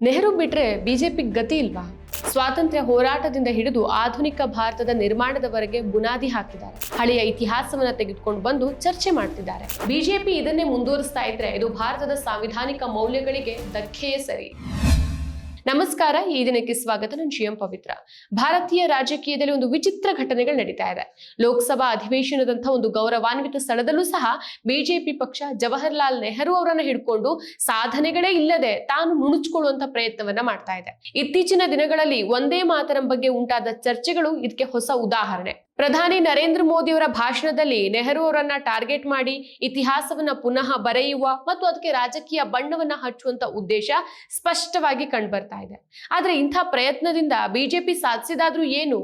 ನೆಹರು ಬಿಟ್ರೆ ಬಿಜೆಪಿ ಗತಿ ಇಲ್ವಾ? ಸ್ವಾತಂತ್ರ್ಯ ಹೋರಾಟದಿಂದ ಹಿಡಿದು ಆಧುನಿಕ ಭಾರತದ ನಿರ್ಮಾಣದವರೆಗೆ ಬುನಾದಿ ಹಾಕಿದ್ದಾರೆ. ಹಳೆಯ ಇತಿಹಾಸವನ್ನ ತೆಗೆದುಕೊಂಡು ಬಂದು ಚರ್ಚೆ ಮಾಡ್ತಿದ್ದಾರೆ. ಬಿಜೆಪಿ ಇದನ್ನೇ ಮುಂದುವರಿಸ್ತಾ ಇದ್ರೆ ಇದು ಭಾರತದ ಸಾಂವಿಧಾನಿಕ ಮೌಲ್ಯಗಳಿಗೆ ಧಕ್ಕೆಯೇ ಸರಿ. ನಮಸ್ಕಾರ, ಈ ದಿನಕ್ಕೆ ಸ್ವಾಗತ. ನಾನು ಜಿ ಎಂ ಪವಿತ್ರ. ಭಾರತೀಯ ರಾಜಕೀಯದಲ್ಲಿ ಒಂದು ವಿಚಿತ್ರ ಘಟನೆಗಳು ನಡೀತಾ ಇದೆ. ಲೋಕಸಭಾ ಅಧಿವೇಶನದಂತಹ ಒಂದು ಗೌರವಾನ್ವಿತ ಸ್ಥಳದಲ್ಲೂ ಸಹ ಬಿಜೆಪಿ ಪಕ್ಷ ಜವಾಹರ್ಲಾಲ್ ನೆಹರು ಅವರನ್ನ ಹಿಡ್ಕೊಂಡು ಸಾಧನೆಗಳೇ ಇಲ್ಲದೆ ತಾನು ನುಣುಚ್ಕೊಳ್ಳುವಂತ ಪ್ರಯತ್ನವನ್ನ ಮಾಡ್ತಾ ಇದೆ. ಇತ್ತೀಚಿನ ದಿನಗಳಲ್ಲಿ ಒಂದೇ ಮಾತರಂ ಬಗ್ಗೆ ಉಂಟಾದ ಚರ್ಚೆಗಳು ಇದಕ್ಕೆ ಹೊಸ ಉದಾಹರಣೆ. ಪ್ರಧಾನಿ ನರೇಂದ್ರ ಮೋದಿಯವರ ಭಾಷಣದಲ್ಲಿ ನೆಹರು ಅವರನ್ನ ಟಾರ್ಗೆಟ್ ಮಾಡಿ ಇತಿಹಾಸವನ್ನ ಪುನಃ ಬರೆಯುವ ಮತ್ತು ಅದಕ್ಕೆ ರಾಜಕೀಯ ಬಣ್ಣವನ್ನ ಹಚ್ಚುವಂತ ಉದ್ದೇಶ ಸ್ಪಷ್ಟವಾಗಿ ಕಂಡುಬರ್ತಾ ಇದೆ. ಆದ್ರೆ ಇಂಥ ಪ್ರಯತ್ನದಿಂದ ಬಿಜೆಪಿ ಸಾಧಿಸಿದಾದ್ರೂ ಏನು?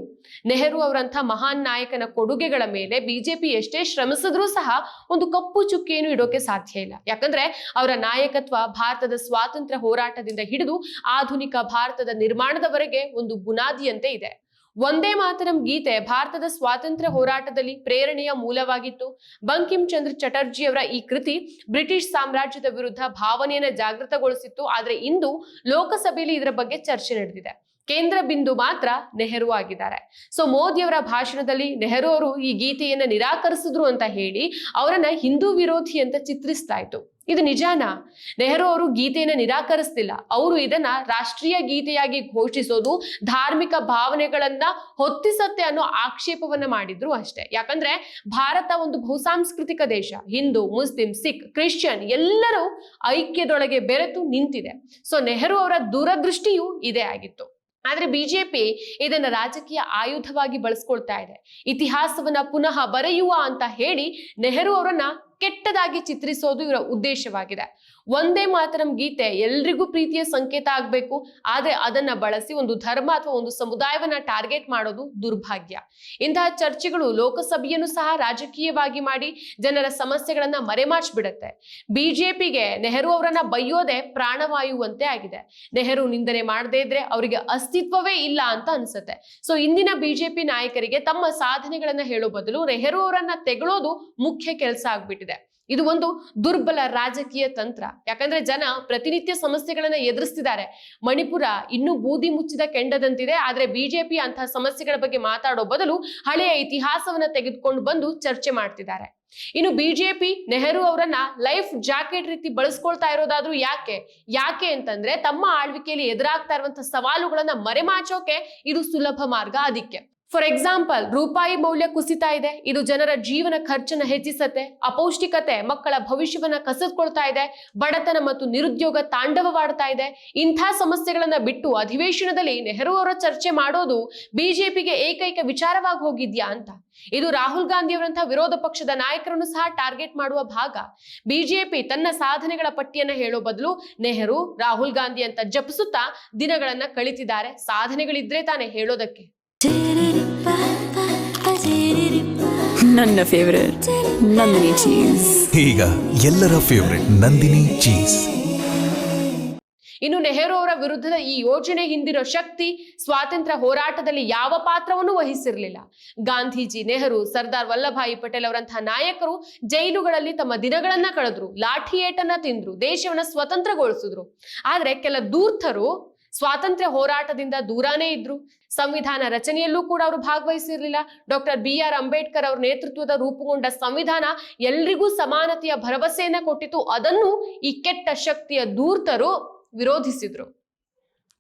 ನೆಹರು ಅವರಂಥ ಮಹಾನ್ ನಾಯಕನ ಕೊಡುಗೆಗಳ ಮೇಲೆ ಬಿಜೆಪಿ ಎಷ್ಟೇ ಶ್ರಮಿಸಿದ್ರೂ ಸಹ ಒಂದು ಕಪ್ಪು ಚುಕ್ಕಿಯನ್ನು ಇಡೋಕೆ ಸಾಧ್ಯ ಇಲ್ಲ. ಯಾಕಂದ್ರೆ ಅವರ ನಾಯಕತ್ವ ಭಾರತದ ಸ್ವಾತಂತ್ರ್ಯ ಹೋರಾಟದಿಂದ ಹಿಡಿದು ಆಧುನಿಕ ಭಾರತದ ನಿರ್ಮಾಣದವರೆಗೆ ಒಂದು ಬುನಾದಿಯಂತೆ ಇದೆ. ಒಂದೇ ಮಾತರಂ ಗೀತೆ ಭಾರತದ ಸ್ವಾತಂತ್ರ್ಯ ಹೋರಾಟದಲ್ಲಿ ಪ್ರೇರಣೆಯ ಮೂಲವಾಗಿತ್ತು. ಬಂಕಿಂ ಚಂದ್ರ ಚಟರ್ಜಿ ಅವರ ಈ ಕೃತಿ ಬ್ರಿಟಿಷ್ ಸಾಮ್ರಾಜ್ಯದ ವಿರುದ್ಧ ಭಾವನೆಯನ್ನು ಜಾಗೃತಗೊಳಿಸಿತ್ತು. ಆದರೆ ಇಂದು ಲೋಕಸಭೆಯಲ್ಲಿ ಇದರ ಬಗ್ಗೆ ಚರ್ಚೆ ನಡೆದಿದೆ. ಕೇಂದ್ರ ಬಿಂದು ಮಾತ್ರ ನೆಹರು ಆಗಿದ್ದಾರೆ. ಸೊ ಮೋದಿಯವರ ಭಾಷಣದಲ್ಲಿ ನೆಹರು ಅವರು ಈ ಗೀತೆಯನ್ನ ನಿರಾಕರಿಸಿದ್ರು ಅಂತ ಹೇಳಿ ಅವರನ್ನ ಹಿಂದೂ ವಿರೋಧಿ ಅಂತ ಚಿತ್ರಿಸ್ತಾ ಇತ್ತು. ಇದು ನಿಜಾನಾ? ನೆಹರು ಅವರು ಗೀತೆಯನ್ನ ನಿರಾಕರಿಸ್ತಿಲ್ಲ. ಅವರು ಇದನ್ನ ರಾಷ್ಟ್ರೀಯ ಗೀತೆಯಾಗಿ ಘೋಷಿಸೋದು, ಧಾರ್ಮಿಕ ಭಾವನೆಗಳನ್ನ ಹೊತ್ತಿಸತ್ತೆ ಅನ್ನೋ ಆಕ್ಷೇಪವನ್ನ ಮಾಡಿದ್ರು ಅಷ್ಟೇ. ಯಾಕಂದ್ರೆ ಭಾರತ ಒಂದು ಬಹುಸಾಂಸ್ಕೃತಿಕ ದೇಶ. ಹಿಂದೂ, ಮುಸ್ಲಿಂ, ಸಿಖ್, ಕ್ರಿಶ್ಚಿಯನ್ ಎಲ್ಲರೂ ಐಕ್ಯದೊಳಗೆ ಬೆರೆತು ನಿಂತಿದೆ. ಸೊ ನೆಹರು ಅವರ ದೂರದೃಷ್ಟಿಯೂ ಇದೇ ಆಗಿತ್ತು. ಆದ್ರೆ ಬಿಜೆಪಿ ಇದನ್ನ ರಾಜಕೀಯ ಆಯುಧವಾಗಿ ಬಳಸ್ಕೊಳ್ತಾ ಇದೆ. ಇತಿಹಾಸವನ್ನ ಪುನಃ ಬರೆಯುವ ಅಂತ ಹೇಳಿ ನೆಹರು ಅವರನ್ನ ಕೆಟ್ಟದಾಗಿ ಚಿತ್ರಿಸೋದು ಇವರ ಉದ್ದೇಶವಾಗಿದೆ. ಒಂದೇ ಮಾತರಂ ಗೀತೆ, ಎಲ್ರಿಗೂ ಪ್ರೀತಿಯ ಸಂಕೇತ ಆಗ್ಬೇಕು, ಆದ್ರೆ ಅದನ್ನ ಬಳಸಿ ಒಂದು ಧರ್ಮ ಅಥವಾ ಒಂದು ಸಮುದಾಯವನ್ನ ಟಾರ್ಗೆಟ್ ಮಾಡೋದು ದುರ್ಭಾಗ್ಯ. ಇಂತಹ ಚರ್ಚೆಗಳು ಲೋಕಸಭೆಯನ್ನು ಸಹ ರಾಜಕೀಯವಾಗಿ ಮಾಡಿ ಜನರ ಸಮಸ್ಯೆಗಳನ್ನ ಮರೆಮಾಚ್ಬಿಡತ್ತೆ ಬಿಜೆಪಿಗೆ ನೆಹರು ಅವರನ್ನ ಬೈಯೋದೆ ಪ್ರಾಣವಾಯುವಂತೆ ಆಗಿದೆ. ನೆಹರು ನಿಂದನೆ ಮಾಡದೇ ಇದ್ರೆ ಅವರಿಗೆ ಅಸ್ತಿತ್ವವೇ ಇಲ್ಲ ಅಂತ ಅನ್ಸುತ್ತೆ. ಸೊ ಇಂದಿನ ಬಿಜೆಪಿ ನಾಯಕರಿಗೆ ತಮ್ಮ ಸಾಧನೆಗಳನ್ನ ಹೇಳೋ ಬದಲು ನೆಹರು ಅವರನ್ನ ತೆಗಳೋದು ಮುಖ್ಯ ಕೆಲಸ ಆಗ್ಬಿಟ್ಟಿದೆ. ಇದು ಒಂದು ದುರ್ಬಲ ರಾಜಕೀಯ ತಂತ್ರ. ಯಾಕಂದ್ರೆ ಜನ ಪ್ರತಿನಿತ್ಯ ಸಮಸ್ಯೆಗಳನ್ನ ಎದುರಿಸ್ತಿದ್ದಾರೆ. ಮಣಿಪುರ ಇನ್ನೂ ಬೂದಿ ಮುಚ್ಚಿದ ಕೆಂಡದಂತಿದೆ. ಆದ್ರೆ ಬಿಜೆಪಿ ಅಂತಹ ಸಮಸ್ಯೆಗಳ ಬಗ್ಗೆ ಮಾತಾಡೋ ಬದಲು ಹಳೆಯ ಇತಿಹಾಸವನ್ನ ತೆಗೆದುಕೊಂಡು ಬಂದು ಚರ್ಚೆ ಮಾಡ್ತಿದ್ದಾರೆ. ಇನ್ನು ಬಿಜೆಪಿ, ನೆಹರು ಅವರನ್ನ ಲೈಫ್ ಜಾಕೆಟ್ ರೀತಿ ಬಳಸ್ಕೊಳ್ತಾ ಇರೋದಾದ್ರೂ ಯಾಕೆ? ಯಾಕೆ ಅಂತಂದ್ರೆ ತಮ್ಮ ಆಳ್ವಿಕೆಯಲ್ಲಿ ಎದುರಾಗ್ತಾ ಇರುವಂತಹ ಸವಾಲುಗಳನ್ನ ಮರೆಮಾಚೋಕೆ ಇದು ಸುಲಭ ಮಾರ್ಗ ಅದಕ್ಕೆ. ಫಾರ್ ಎಕ್ಸಾಂಪಲ್ ರೂಪಾಯಿ ಮೌಲ್ಯ ಕುಸಿತಾ ಇದೆ. ಇದು ಜನರ ಜೀವನ ಖರ್ಚನ್ನ ಹೆಚ್ಚಿಸತ್ತೆ. ಅಪೌಷ್ಟಿಕತೆ ಮಕ್ಕಳ ಭವಿಷ್ಯವನ್ನ ಕಸಿದ್ಕೊಳ್ತಾ ಇದೆ. ಬಡತನ ಮತ್ತು ನಿರುದ್ಯೋಗ ತಾಂಡವವಾಡ್ತಾ ಇದೆ. ಇಂಥ ಸಮಸ್ಯೆಗಳನ್ನ ಬಿಟ್ಟು ಅಧಿವೇಶನದಲ್ಲಿ ನೆಹರು ಅವರ ಚರ್ಚೆ ಮಾಡೋದು ಬಿಜೆಪಿಗೆ ಏಕೈಕ ವಿಚಾರವಾಗಿ ಹೋಗಿದ್ಯಾ ಅಂತ. ಇದು ರಾಹುಲ್ ಗಾಂಧಿ ಅವರಂತಹ ವಿರೋಧ ಪಕ್ಷದ ನಾಯಕರನ್ನು ಸಹ ಟಾರ್ಗೆಟ್ ಮಾಡುವ ಭಾಗ. ಬಿಜೆಪಿ ತನ್ನ ಸಾಧನೆಗಳ ಪಟ್ಟಿಯನ್ನ ಹೇಳೋ ಬದಲು ನೆಹರು, ರಾಹುಲ್ ಗಾಂಧಿ ಅಂತ ಜಪಿಸುತ್ತಾ ದಿನಗಳನ್ನ ಕಳಿತಿದ್ದಾರೆ. ಸಾಧನೆಗಳಿದ್ರೆ ತಾನೇ ಹೇಳೋದಕ್ಕೆ. ನನ್ನ ಫೇವರೇಟ್ ನಂದಿನಿ ಚೀಸ್ ಈಗ ಎಲ್ಲರ ಫೇವರೆಟ್ ನಂದಿನಿ ಚೀಸ್ ಇನ್ನು ನೆಹರು ಅವರ ವಿರುದ್ಧದ ಈ ಯೋಜನೆ ಹಿಂದಿರೋ ಶಕ್ತಿ ಸ್ವಾತಂತ್ರ್ಯ ಹೋರಾಟದಲ್ಲಿ ಯಾವ ಪಾತ್ರವನ್ನು ವಹಿಸಿರಲಿಲ್ಲ? ಗಾಂಧೀಜಿ ನೆಹರು ಸರ್ದಾರ್ ವಲ್ಲಭಾಯಿ ಪಟೇಲ್ ಅವರಂತಹ ನಾಯಕರು ಜೈಲುಗಳಲ್ಲಿ ತಮ್ಮ ದಿನಗಳನ್ನ ಕಳೆದ್ರು ಲಾಠಿ ಏಟನ್ನ ತಿಂದ್ರು ದೇಶವನ್ನ ಸ್ವತಂತ್ರಗೊಳಿಸಿದ್ರು. ಆದ್ರೆ ಕೆಲ ದೂರ್ತರು ಸ್ವಾತಂತ್ರ್ಯ ಹೋರಾಟದಿಂದ ದೂರಾನೇ ಇದ್ರು. ಸಂವಿಧಾನ ರಚನೆಯಲ್ಲೂ ಕೂಡ ಅವರು ಭಾಗವಹಿಸಿರ್ಲಿಲ್ಲ. ಡಾಕ್ಟರ್ ಬಿ ಆರ್ ಅಂಬೇಡ್ಕರ್ ಅವರ ನೇತೃತ್ವದ ರೂಪುಗೊಂಡ ಸಂವಿಧಾನ ಎಲ್ರಿಗೂ ಸಮಾನತೆಯ ಭರವಸೆಯನ್ನ ಕೊಟ್ಟಿತು ಅದನ್ನು ಈ ಕೆಟ್ಟ ಶಕ್ತಿಯ ದೂರ್ತರು ವಿರೋಧಿಸಿದ್ರು.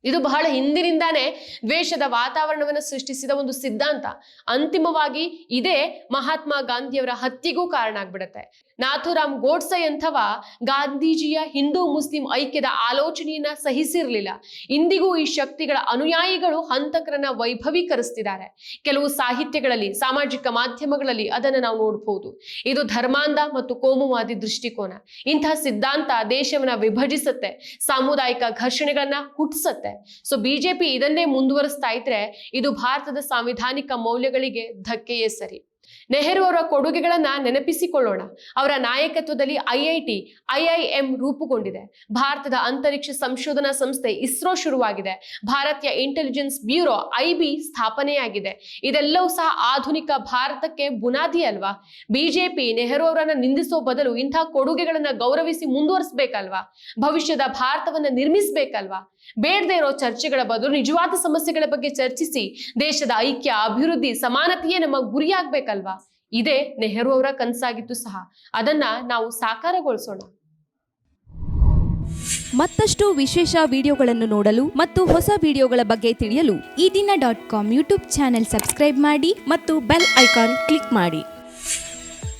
ಇದು ಬಹಳ ಹಿಂದಿನಿಂದಾನೇ ದ್ವೇಷದ ವಾತಾವರಣವನ್ನು ಸೃಷ್ಟಿಸಿದ ಒಂದು ಸಿದ್ಧಾಂತ. ಅಂತಿಮವಾಗಿ ಇದೇ ಮಹಾತ್ಮ ಗಾಂಧಿಯವರ ಹತ್ಯೆಗೂ ಕಾರಣ ಆಗ್ಬಿಡತ್ತೆ. ನಾಥುರಾಮ್ ಗೋಡ್ಸೆ ಅಂಥವ ಗಾಂಧೀಜಿಯ ಹಿಂದೂ ಮುಸ್ಲಿಂ ಐಕ್ಯದ ಆಲೋಚನೆಯನ್ನ ಸಹಿಸಿರ್ಲಿಲ್ಲ. ಇಂದಿಗೂ ಈ ಶಕ್ತಿಗಳ ಅನುಯಾಯಿಗಳು ಹಂತಕರನ್ನ ವೈಭವೀಕರಿಸ್ತಿದ್ದಾರೆ. ಕೆಲವು ಸಾಹಿತ್ಯಗಳಲ್ಲಿ, ಸಾಮಾಜಿಕ ಮಾಧ್ಯಮಗಳಲ್ಲಿ ಅದನ್ನ ನಾವು ನೋಡಬಹುದು ಇದು ಧರ್ಮಾಂಧ ಮತ್ತು ಕೋಮುವಾದಿ ದೃಷ್ಟಿಕೋನ. ಇಂತಹ ಸಿದ್ಧಾಂತ ದೇಶವನ್ನ ವಿಭಜಿಸುತ್ತೆ, ಸಾಮುದಾಯಿಕ ಘರ್ಷಣೆಗಳನ್ನ ಹುಟ್ಟಿಸತ್ತೆ ಸೊ ಬಿಜೆಪಿ ಇದನ್ನೇ ಮುಂದುವರಿಸ್ತಾ ಇದ್ರೆ ಇದು ಭಾರತದ ಸಾಂವಿಧಾನಿಕ ಮೌಲ್ಯಗಳಿಗೆ ಧಕ್ಕೆಯೇ ಸರಿ. ನೆಹರು ಅವರ ಕೊಡುಗೆಗಳನ್ನ ನೆನಪಿಸಿಕೊಳ್ಳೋಣ. ಅವರ ನಾಯಕತ್ವದಲ್ಲಿ ಐಐಟಿ ಐಐಎಂ ರೂಪುಗೊಂಡಿದೆ. ಭಾರತದ ಅಂತರಿಕ್ಷ ಸಂಶೋಧನಾ ಸಂಸ್ಥೆ ಇಸ್ರೋ ಶುರುವಾಗಿದೆ. ಭಾರತೀಯ ಇಂಟೆಲಿಜೆನ್ಸ್ ಬ್ಯೂರೋ ಐಬಿ ಸ್ಥಾಪನೆಯಾಗಿದೆ. ಇದೆಲ್ಲವೂ ಸಹ ಆಧುನಿಕ ಭಾರತಕ್ಕೆ ಬುನಾದಿ ಅಲ್ವಾ? ಬಿಜೆಪಿ ನೆಹರು ಅವರನ್ನ ನಿಂದಿಸೋ ಬದಲು ಇಂಥ ಕೊಡುಗೆಗಳನ್ನ ಗೌರವಿಸಿ ಮುಂದುವರಿಸಬೇಕಲ್ವಾ? ಭವಿಷ್ಯದ ಭಾರತವನ್ನ ನಿರ್ಮಿಸಬೇಕಲ್ವಾ? ಬೇಡದೇ ಇರೋ ಚರ್ಚೆಗಳ ಬದಲು ನಿಜವಾದ ಸಮಸ್ಯೆಗಳ ಬಗ್ಗೆ ಚರ್ಚಿಸಿ ದೇಶದ ಐಕ್ಯ, ಅಭಿವೃದ್ಧಿ, ಸಮಾನತೆಯೇ ನಮ್ಮ ಗುರಿಯಾಗ್ಬೇಕಲ್ವಾ? ಇದೇ, ನೆಹರು ಅವರ ಕನಸಾಗಿತ್ತು ಸಹ. ಅದನ್ನ ನಾವು ಸಾಕಾರಗೊಳಿಸೋಣ. ಮತ್ತಷ್ಟು ವಿಶೇಷ ವಿಡಿಯೋಗಳನ್ನು ನೋಡಲು ಮತ್ತು ಹೊಸ ವಿಡಿಯೋಗಳ ಬಗ್ಗೆ ತಿಳಿಯಲು Eedina dot com YouTube channel subscribe ಮಾಡಿ ಮತ್ತು ಬೆಲ್ ಐಕಾನ್ ಕ್ಲಿಕ್ ಮಾಡಿ.